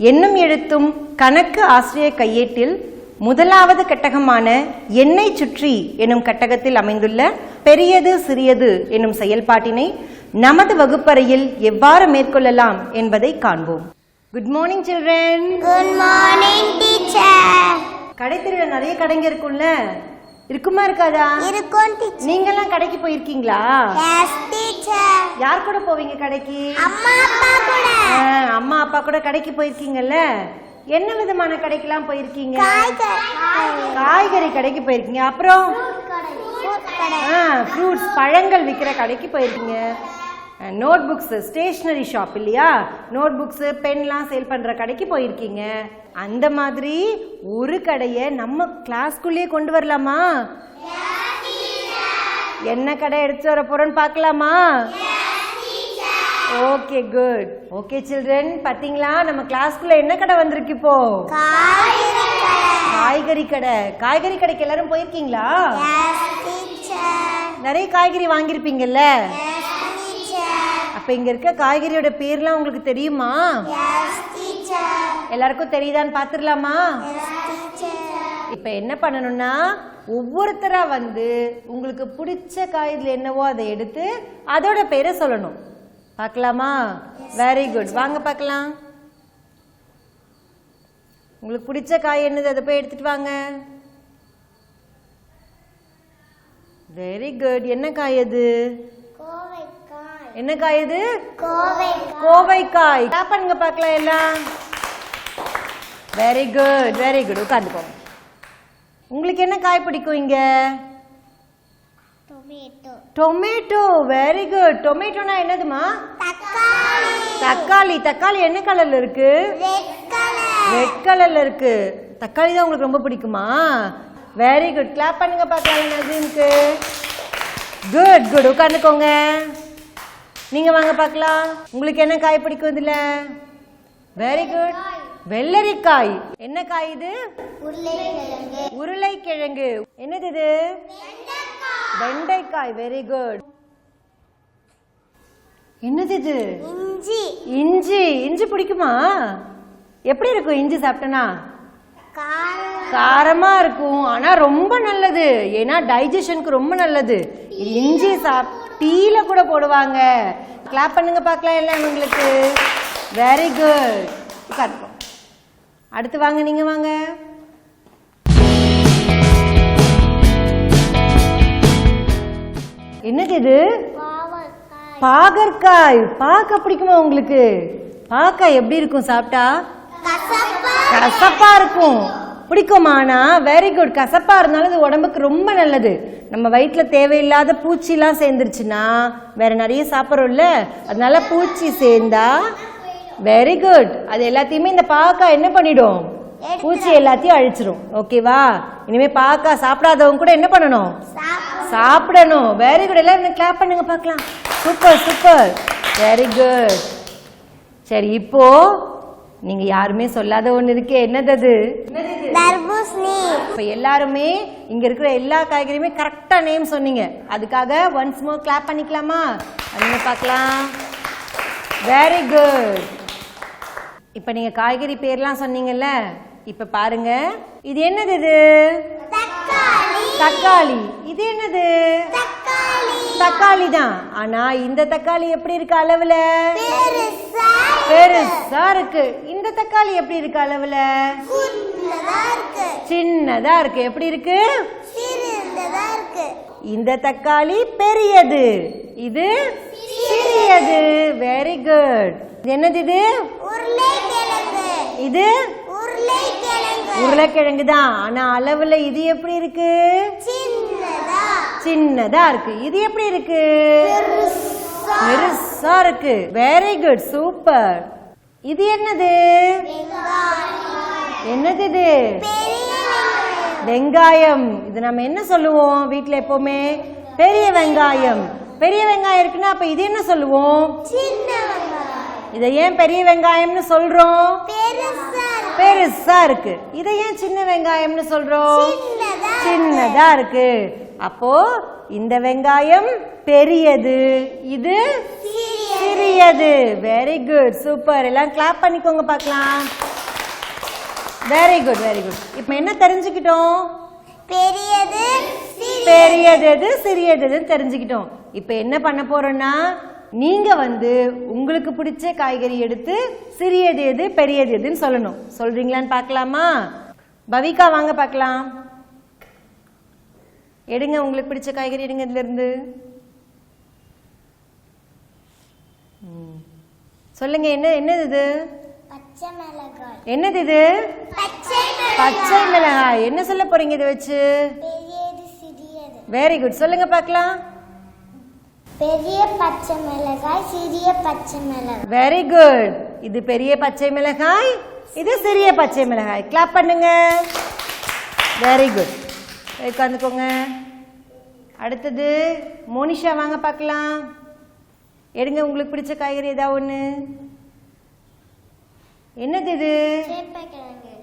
எண்ணும் எழுத்தும் கணக்கு ஆசிரியர் கையேட்டில் முதலாவது கட்டகமான எண்ணை சுற்றி எனும் கட்டகத்தில் அமைந்துள்ள பெரியது சிறியது எனும் செயல்பாட்டினை நமது வகுப்பறையில் எவ்வாறு மேற்கொள்ளலாம் என்பதை காண்போம். Good morning children good morning teacher கடைத்தெருவில் நிறைய கடைங்க இருக்கும்ல. இருக்குமா இருக்காதா? இருக்கும் டீச்சர் நீங்கெல்லாம் கடைக்கு போயிருக்கீங்களா? எஸ் டீச்சர் யார் கூட போவீங்க கடைக்கு? அம்மா அப்பா கூட. அம்மா அப்பா கூட கடைக்கு போயிருக்கீங்கல்ல? என்ன விதமான கடைக்கெல்லாம் போயிருக்கீங்க? காய்கறி. கடைக்கு போயிருக்கீங்க. அப்புறம்? ஃப்ரூட்ஸ் பழங்கள் விற்கிற கடைக்கு போயிருக்கீங்க. நோட் புக்ஸ் ஸ்டேஷ்னரி ஷாப் இல்லையா? நோட் புக்ஸ் பென்லாம் சேல் பண்ற கடைக்கு போயிருக்கீங்க. அந்த மாதிரி ஒரு கடையை நம்ம கிளாஸ்க்குள்ளேயே கொண்டு வரலாமா? என்ன கடை எடுத்து வர போறோம்னு பார்க்கலாமா? ஓகே குட் ஓகே சில்ட்ரன் பாத்தீங்களா? நம்ம கிளாஸ்க்குள்ள என்ன கடை வந்திருக்கு இப்போ? காய்கறி கடை. காய்கறி கடை காய்கறி கடைக்கு எல்லாரும் போயிருக்கீங்களா? நிறைய காய்கறி வாங்கியிருப்பீங்கல்ல? அப்ப இங்க இருக்க காய்கறியோட பேர்லாம் உங்களுக்கு தெரியுமா? எல்லாருக்கும் தெரியுதான்னு பாத்துடலாமா இப்ப என்ன பண்ணணும்னா ஒவ்வொருத்தரா வந்து உங்களுக்கு பிடிச்ச காய் இதுல என்னவோ அதை எடுத்து அதோட பேரை சொல்லணும். பார்க்கலாமா வெரி குட் வாங்க பார்க்கலாம் உங்களுக்கு பிடிச்ச காய் என்னது? அதை போய் எடுத்துட்டு வாங்க. வெரி குட் என்ன காய் அது? என்ன காய் அது கோவைக்காய். பண்ணுங்க பார்க்கலாம் எல்லாம். வெரி குட் வெரி குட் உட்காந்துக்கோங்க உங்களுக்கு என்ன காய் பிடிக்கும் இங்க? டொமேட்டோ. வெரி குட் டொமேட்டோனா என்னதுமா தக்காளி. தக்காளி. தக்காளி என்ன கலர்ல இருக்கு? ரெட் கலர் ரெட் கலர்ல இருக்கு. தக்காளி தான் உங்களுக்கு ரொம்ப பிடிக்குமா? வெரி குட் கிளாப் பண்ணுங்க பார்க்கலாம் நசீம்க்கு குட் குட் உட்காந்துக்கோங்க. நீங்க வாங்க பார்க்கலாம். உங்களுக்கு என்ன காய் பிடிக்கும் இதுல? வெரி குட் வெள்ளரிக்காய். என்ன காய் இது? உருளைக்கிழங்கு. என்னது இது? வெண்டைக்காய். வெரி குட் என்னது இது? இஞ்சி. இஞ்சி. இஞ்சி பிடிக்குமா? எப்படி இருக்கும் இஞ்சி சாப்பிட்டனா காரம். இருக்கும். ஆனா ரொம்ப நல்லது. ஏன்னா டைஜஷனுக்கு ரொம்ப நல்லது. இஞ்சி சாப் டீல கூட போடுவாங்க. கிளாப் பண்ணுங்க பார்க்கலாம் எல்லாம் இவங்களுக்கு. வெரி குட் உட்காருக்கோம் அடுத்து வாங்க நீங்க வாங்க. என்னது இது? பாகற்காய். பாக்க பிடிக்குமா உங்களுக்கு? பாக்காய் எப்படி இருக்கும் சாப்பிட்டா? கசப்பா இருக்கும். பிடிக்குமானா? வெரி குட் கசப்பா இருந்தாலும் இது உடம்புக்கு ரொம்ப நல்லது. நம்ம வயிற்றுல தேவையில்லாத பூச்சிலாம் சேர்ந்துருச்சுன்னா வேற நிறைய சாப்பிட்றோம்ல. அதனால பூச்சி சேர்ந்தா வெரி குட் அது எல்லாத்தையுமே இந்த பாக்காய் என்ன பண்ணிடும்? பூச்சி எல்லாத்தையும் அழிச்சிரும். ஓகேவா இனிமே பாக்காய் சாப்பிடாதவங்க கூட என்ன பண்ணணும்? சாப்பிடணும். வெரி குட் எல்லாரும் கிளாப் பண்ணுங்க பார்க்கலாம். சூப்பர் சூப்பர் வெரி குட் சரி இப்போ நீங்க யாருமே சொல்லாத ஒண்ணு இருக்கே. என்னது? இப்ப எல்லாருமே இங்க இருக்கிற எல்லா காய்கறியுமே கரெக்டா நேம் சொன்னீங்க. அதுக்காக ஒன்ஸ் மோர் கிளாப் பண்ணிக்கலாமா? அதுங்க பார்க்கலாம்? வெரி குட் இப்ப நீங்க காய்கறி பேர்லாம் சொன்னீங்கல்ல இப்ப பாருங்க. இது என்னது இது? தக்காளி. இது என்னது? தக்காளி தான் ஆனா இந்த தக்காளி எப்படி இருக்கு அளவுல? பெருசா இருக்கு. இந்த தக்காளி எப்படி இருக்கு அளவுல? சின்னதா இருக்கு. எப்படி இருக்கு? இந்த தக்காளி பெரியது. இது சிறியது. வெரி குட் என்னது இது? இது உருளைக்கிழங்கு. உருளைக்கிழங்கு தான் ஆனா அளவுல இது எப்படி இருக்கு? சின்னதா இருக்கு. இது எப்படி இருக்கு? பெருசா. இருக்கு. வெரி குட் சூப்பர் இது என்னது? என்னது இது? வெங்காயம். இது நம்ம என்ன சொல்லுவோம் வீட்ல எப்பவுமே? பெரிய வெங்காயம். பெரிய வெங்காயம் இருக்குன்னா அப்ப இது என்ன சொல்லுவோம்? இதை ஏன் பெரிய வெங்காயம்னு சொல்றோம்? பெருசா இருக்கு. இதை ஏன் சின்ன வெங்காயம்னு சொல்றோம்? சின்னதா இருக்கு. அப்போ இந்த வெங்காயம் பெரியது. இது சிறியது. வெரி குட் சூப்பர் எல்லாம் கிளாப் பண்ணிக்கோங்க பார்க்கலாம். வெரி குட் வெரி குட் இப்போ என்ன தெரிஞ்சுக்கிட்டோம்? பெரியது. பெரியது எது சிறியது எதுன்னு தெரிஞ்சுக்கிட்டோம். இப்போ என்ன பண்ண போறோம்னா நீங்க வந்து உங்களுக்கு பிடிச்ச காய்கறி எடுத்து சிறியது எது பெரியது எதுன்னு சொல்லணும். சொல்றீங்களான்னு பார்க்கலாமா? பவிகா வாங்க பார்க்கலாம். எடுங்க உங்களுக்கு பிடிச்ச காய்கறி எடுங்க இதுல இருந்து ம். சொல்லுங்க என்ன என்னது இது? பச்சை மிளகாய். என்னது இது? பச்சை மிளகாய். என்ன சொல்ல போறீங்க இதை வச்சு? வெரி குட் சொல்லுங்க பார்க்கலாம். பெரிய பச்சை மிளகாய் சிறிய பச்சை மிளகாய். வெரி குட் இது பெரிய பச்சை மிளகாய் இது சிறிய பச்சை மிளகாய். கிளாப் பண்ணுங்க. வெரி குட் உட்காந்துக்கோங்க. அடுத்தது மோனிஷா வாங்க பார்க்கலாம். எடுங்க உங்களுக்கு பிடிச்ச காய்கறி ஏதாவது ஒன்று என்னது இது?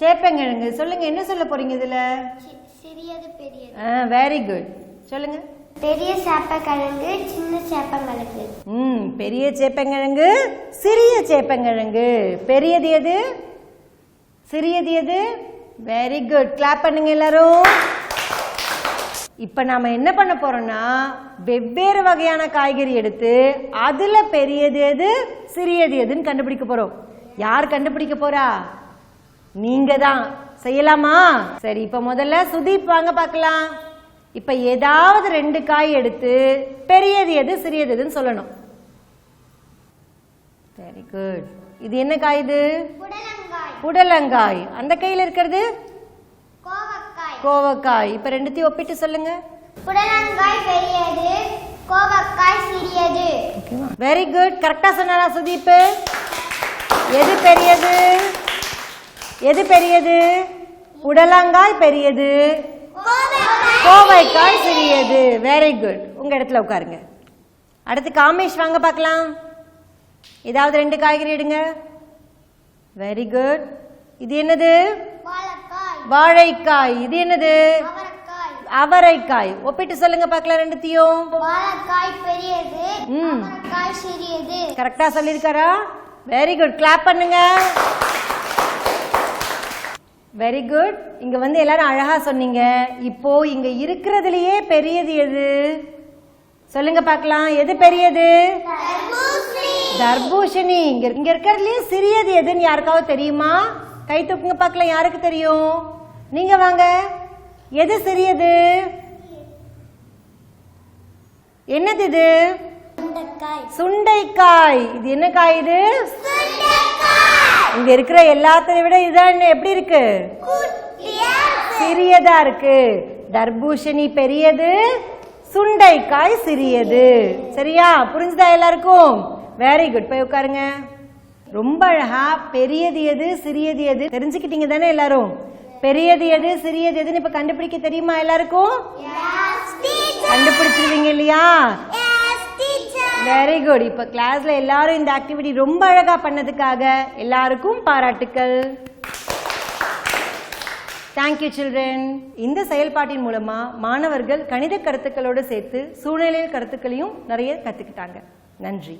சேப்பங்கிழங்கு. சொல்லுங்க என்ன சொல்ல போறீங்க இதுல? பெரியது. வெரி குட் சொல்லுங்க. பெரிய சேப்பக்கிழங்கு சின்ன சேப்பங்கிழங்கு. ம் பெரிய சேப்பங்கிழங்கு சிறிய சேப்பங்கிழங்கு. பெரியது எது? சிறியது எது? வெரி குட் கிளாப் பண்ணுங்க எல்லாரும். இப்ப நாம என்ன பண்ண போறோம்னா வெவ்வேறு வகையான காய்கறி எடுத்து அதுல பெரியது எது சிறியது எதுன்னு கண்டுபிடிக்க போறோம். யார் கண்டுபிடிக்க போறா? நீங்க தான் செய்யலாமா? சரி இப்ப முதல்ல சுதீப் வாங்க பார்க்கலாம். இப்ப ஏதாவது ரெண்டு காய் எடுத்து பெரியது எது சிறியது எதுன்னு சொல்லணும். வெரி குட் இது என்ன காய் இது? புடலங்காய். புடலங்காய். அந்த கையில இருக்கிறது? கோவக்காய். இப்ப ரெண்டுத்தையும் ஒப்பிட்டு சொல்லுங்க. புடலங்காய் பெரியது கோவக்காய் சிறியது. வெரி குட் கரெக்டா சொன்னாரா சுதீப் எது பெரியது? எது பெரியது? புடலங்காய் பெரியது. கோவைக்காய் சிறியது. வெரி குட் உங்க இடத்துல உட்காருங்க. அடுத்து காமேஷ் வாங்க பார்க்கலாம். ஏதாவது ரெண்டு காய்கறி எடுங்க. வெரி குட் இது என்னது? வாழைக்காய். இது என்னது? அவரைக்காய். ஒப்பிட்டு சொல்லுங்க பார்க்கலாம் ரெண்டுத்தையும். வாழைக்காய் பெரியது ம். சிறியது. கரெக்டா சொல்லியிருக்காரா? வெரி குட் கிளாப் பண்ணுங்க. வெரி குட் இங்க வந்து எல்லாரும் அழகா சொன்னீங்க. இப்போ இங்க இருக்கிறதுலயே பெரியது எது? சொல்லுங்க பார்க்கலாம். எது பெரியது? தர்பூசணி. இங்க இங்க இருக்கிறதுலயே சிறியது எதுன்னு யாருக்காவது தெரியுமா? கை தூக்குங்க பார்க்கலாம். யாருக்கு தெரியும்? நீங்க வாங்க. எது சிறியது? என்னது இது? சுண்டைக்காய். இது என்ன காய் இது? இங்க இருக்கிற எல்லாத்தையும் விட இதுதான் எப்படி இருக்கு? சிறியதா இருக்கு. தர்பூசணி பெரியது சுண்டைக்காய் சிறியது. சரியா? புரிஞ்சுதா எல்லாருக்கும்? வெரி குட் போய் உட்காருங்க. ரொம்ப அழகா பெரியது எது சிறியது எது? தெரிஞ்சுக்கிட்டீங்க தானே எல்லாரும்? பெரியது எது சிறியது எதுன்னு இப்ப கண்டுபிடிக்க தெரியுமா எல்லாருக்கும்? கண்டுபிடிச்சிருவீங்க இல்லையா? வெரி குட் இப்ப கிளாஸ்ல எல்லாரும் இந்த ஆக்டிவிட்டி ரொம்ப அழகா பண்ணதுக்காக எல்லாருக்கும் பாராட்டுக்கள். தேங்க்யூ சில்ட்ரன் இந்த செயல்பாட்டின் மூலமா மாணவர்கள் கணித கருத்துக்களோடு சேர்த்து சூழ்நிலையில் கருத்துக்களையும் நிறைய கத்துக்கிட்டாங்க. நன்றி.